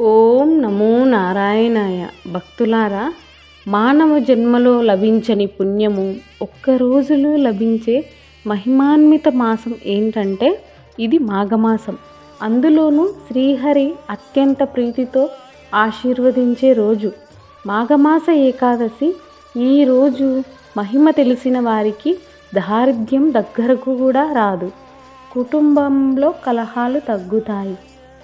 ఓం నమో నారాయణాయ. భక్తులారా మానవ జన్మలో లభించని పుణ్యము ఒక్క రోజులో లభించే మహిమాన్విత మాసం ఏంటంటే ఇది మాఘమాసం. అందులోనూ శ్రీహరి అత్యంత ప్రీతితో ఆశీర్వదించే రోజు. మాఘమాస ఏకాదశి ఈ రోజు మహిమ తెలిసిన వారికి దారిద్ర్యం దగ్గరకు కూడా రాదు. కుటుంబంలో కలహాలు తగ్గుతాయి.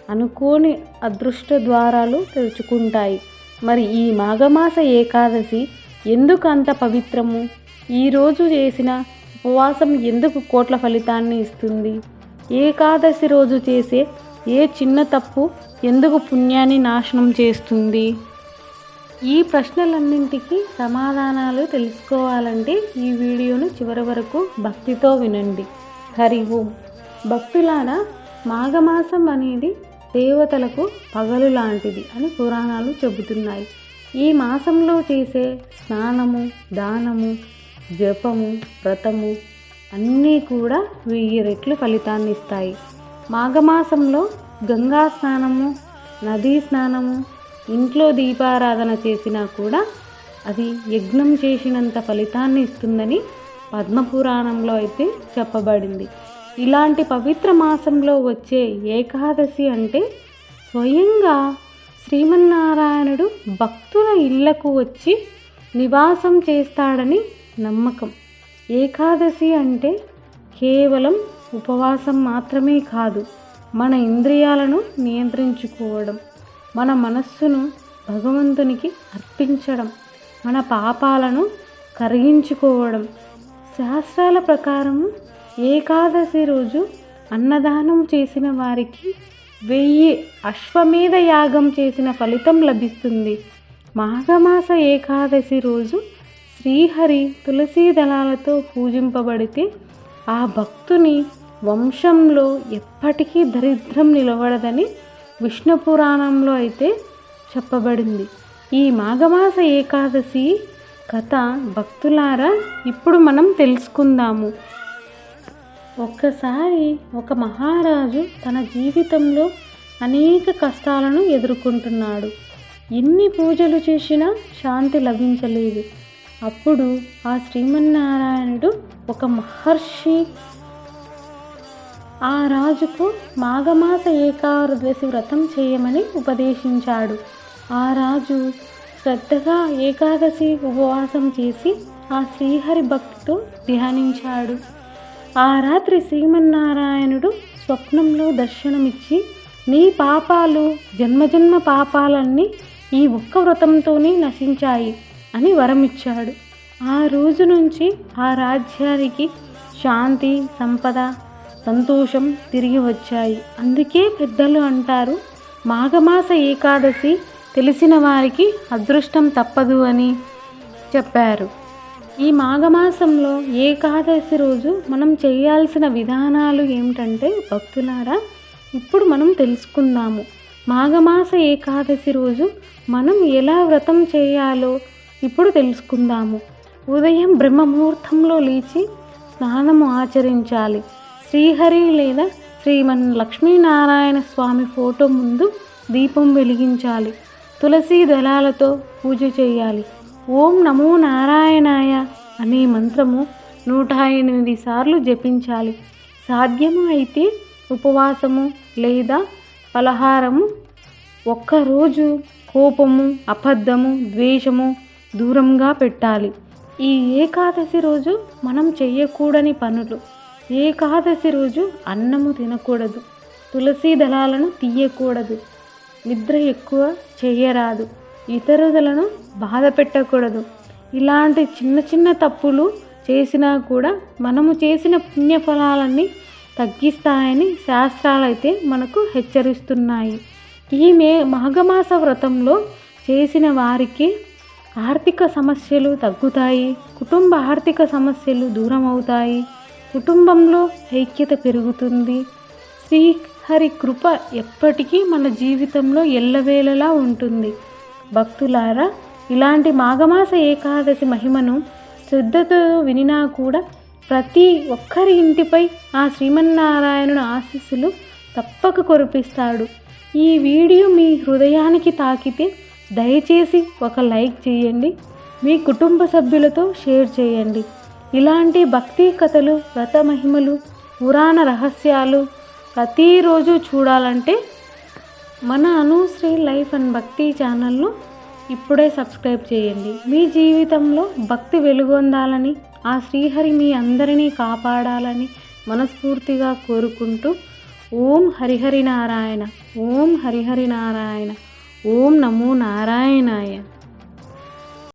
అనుకోని అదృష్ట ద్వారాలు తెరుచుకుంటాయి మరి ఈ మాఘమాస ఏకాదశి ఎందుకు అంత పవిత్రము? ఈరోజు చేసిన ఉపవాసం ఎందుకు కోట్ల ఫలితాన్ని ఇస్తుంది? ఏకాదశి రోజు చేసే ఏ చిన్న తప్పు ఎందుకు పుణ్యాన్ని నాశనం చేస్తుంది? ఈ ప్రశ్నలన్నింటికీ సమాధానాలు తెలుసుకోవాలంటే ఈ వీడియోను చివరి వరకు భక్తితో వినండి. హరి ఓం. భక్తులారా మాఘమాసం అనేది దేవతలకు పగలు లాంటిది అని పురాణాలు చెబుతున్నాయి. ఈ మాసంలో చేసే స్నానము దానము జపము వ్రతము అన్నీ కూడా వెయ్యి రెట్లు ఫలితాన్ని ఇస్తాయి. మాఘమాసంలో గంగా స్నానము నదీ స్నానము ఇంట్లో దీపారాధన చేసినా కూడా అది యజ్ఞం చేసినంత ఫలితాన్ని ఇస్తుందని పద్మపురాణంలో అయితే చెప్పబడింది. ఇలాంటి పవిత్ర మాసంలో వచ్చే ఏకాదశి అంటే స్వయంగా శ్రీమన్నారాయణుడు భక్తుల ఇళ్ళకు వచ్చి నివాసం చేస్తాడని నమ్మకం. ఏకాదశి అంటే కేవలం ఉపవాసం మాత్రమే కాదు మన ఇంద్రియాలను నియంత్రించుకోవడం మన మనస్సును భగవంతునికి అర్పించడం మన పాపాలను కరిగించుకోవడం. శాస్త్రాల ప్రకారం ఏకాదశి రోజు అన్నదానం చేసిన వారికి వెయ్యి అశ్వమేధ యాగం చేసిన ఫలితం లభిస్తుంది. మాఘమాస ఏకాదశి రోజు శ్రీహరి తులసీ దళాలతో పూజింపబడితే ఆ భక్తుని వంశంలో ఎప్పటికీ దరిద్రం నిలబడదని విష్ణు పురాణంలో అయితే చెప్పబడింది. ఈ మాఘమాస ఏకాదశి కథ భక్తులారా ఇప్పుడు మనం తెలుసుకుందాము. ఒక్కసారి ఒక మహారాజు తన జీవితంలో అనేక కష్టాలను ఎదుర్కొంటున్నాడు. ఎన్ని పూజలు చేసినా శాంతి లభించలేదు. అప్పుడు ఆ శ్రీమన్నారాయణుడు ఒక మహర్షి ఆ రాజుకు మాఘమాస ఏకాదశి వ్రతం చేయమని ఉపదేశించాడు. ఆ రాజు శ్రద్ధగా ఏకాదశి ఉపవాసం చేసి ఆ శ్రీహరి భక్తితో ధ్యానించాడు. ఆ రాత్రి శ్రీమన్నారాయణుడు స్వప్నంలో దర్శనమిచ్చి నీ పాపాలు జన్మజన్మ పాపాలన్నీ ఈ ఒక్క వ్రతంతోనే నశించాయి అని వరమిచ్చాడు. ఆ రోజు నుంచి ఆ రాజ్యానికి శాంతి సంపద సంతోషం తిరిగి వచ్చాయి. అందుకే పెద్దలు అంటారు మాఘమాస ఏకాదశి తెలిసిన వారికి అదృష్టం తప్పదు అని చెప్పారు. ఈ మాఘమాసంలో ఏకాదశి రోజు మనం చేయాల్సిన విధానాలు ఏమిటంటే భక్తులారా ఇప్పుడు మనం తెలుసుకుందాము. మాఘమాస ఏకాదశి రోజు మనం ఎలా వ్రతం చేయాలో ఇప్పుడు తెలుసుకుందాము. ఉదయం బ్రహ్మముహూర్తంలో లేచి స్నానము ఆచరించాలి. శ్రీహరి లేదా శ్రీమన్ లక్ష్మీనారాయణ స్వామి ఫోటో ముందు దీపం వెలిగించాలి. తులసి దళాలతో పూజ చేయాలి. ఓం నమో నారాయణాయ అనే మంత్రము నూట ఎనిమిది సార్లు జపించాలి. సాధ్యము అయితే ఉపవాసము లేదా పలహారము? ఒక్కరోజు కోపము అబద్ధము ద్వేషము దూరంగా పెట్టాలి. ఈ ఏకాదశి రోజు మనం చేయకూడని పనులు. ఏకాదశి రోజు అన్నము తినకూడదు. తులసి దళాలను తీయకూడదు. నిద్ర ఎక్కువ చేయరాదు. ఇతరులను బాధ పెట్టకూడదు. ఇలాంటి చిన్న చిన్న తప్పులు చేసినా కూడా మనము చేసిన పుణ్యఫలాలన్నీ తగ్గిస్తాయని శాస్త్రాలైతే మనకు హెచ్చరిస్తున్నాయి. ఈ మే మాఘమాస వ్రతంలో చేసిన వారికి ఆర్థిక సమస్యలు తగ్గుతాయి కుటుంబ ఆర్థిక సమస్యలు దూరం అవుతాయి కుటుంబంలో ఐక్యత పెరుగుతుంది. శ్రీహరి కృప ఎప్పటికీ మన జీవితంలో ఎల్లవేళలా ఉంటుంది. భక్తులారా ఇలాంటి మాఘమాస ఏకాదశి మహిమను శ్రద్ధతో వినినా కూడా ప్రతి ఒక్కరి ఇంటిపై ఆ శ్రీమన్నారాయణుని ఆశీస్సులు తప్పక కురిపిస్తాడు. ఈ వీడియో మీ హృదయానికి తాకితే దయచేసి ఒక లైక్ చేయండి మీ కుటుంబ సభ్యులతో షేర్ చేయండి. ఇలాంటి భక్తి కథలు వ్రత మహిమలు పురాణ రహస్యాలు ప్రతిరోజు చూడాలంటే మన అనుశ్రీ లైఫ్ అండ్ భక్తి ఛానల్ను ఇప్పుడే సబ్స్క్రైబ్ చేయండి. మీ జీవితంలో భక్తి వెలుగొందాలని ఆ శ్రీహరి మీ అందరినీ కాపాడాలని మనస్ఫూర్తిగా కోరుకుంటూ ఓం హరిహరి నారాయణ ఓం హరిహరి నారాయణ ఓం నమో నారాయణాయ.